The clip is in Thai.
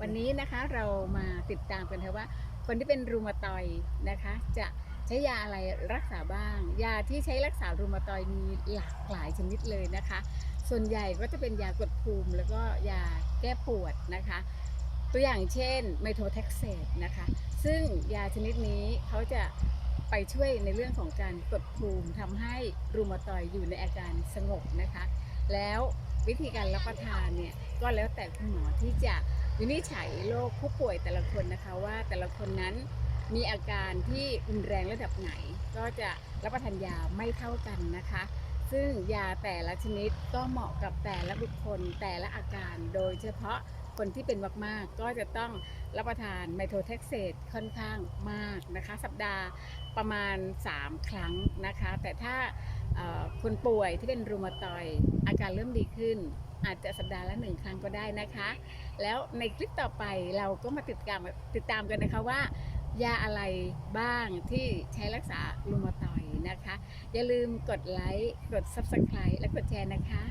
วันนี้นะคะเรามาติดตามกันค่ะว่า คนที่เป็นรูมาตอยนะคะ จะใช้ยาอะไรรักษาบ้าง ยาที่ใช้รักษารูมาตอยมีหลากหลายชนิดเลยนะคะ ส่วนใหญ่ก็จะเป็นยากดภูมิ แล้วก็ยาแก้ปวดนะคะ ตัวอย่างเช่นไมโทแท็กเซตนะคะ ซึ่งยาชนิดนี้เขาจะไปช่วยในเรื่องของการกดภูมิทำให้รูมาตอยอยู่ในอาการสงบนะคะ แล้ววิธีการรับประทานเนี่ยก็แล้วแต่คุณหมอที่จะ วินิจฉัยโรคผู้ป่วยแต่ละคนนะคะว่าแต่ละคนนั้นมีอาการที่รุนแรงระดับไหน ก็จะรับประทานยาไม่เท่ากันนะคะ ซึ่งยาแต่ละชนิดก็เหมาะกับแต่ละบุคคลแต่ละอาการ โดยเฉพาะคนที่เป็นมากๆ ก็จะต้องรับประทานไมโทแท็กเซตค่อนข้างมากนะคะ สัปดาห์ประมาณ 3 ครั้งนะคะ แต่ถ้าคนป่วยที่เป็นรูมาตอยอาการเริ่มดีขึ้น อาจจะสัปดาห์ละหนึ่งครั้งก็ได้นะคะ แล้วในคลิปต่อไปเราก็มาติดตามติดตามกันนะคะว่ายาอะไรบ้างที่ใช้รักษาลูมาตอยนะคะ อย่าลืมกดไลค์ กด Subscribe และกดแชร์นะคะ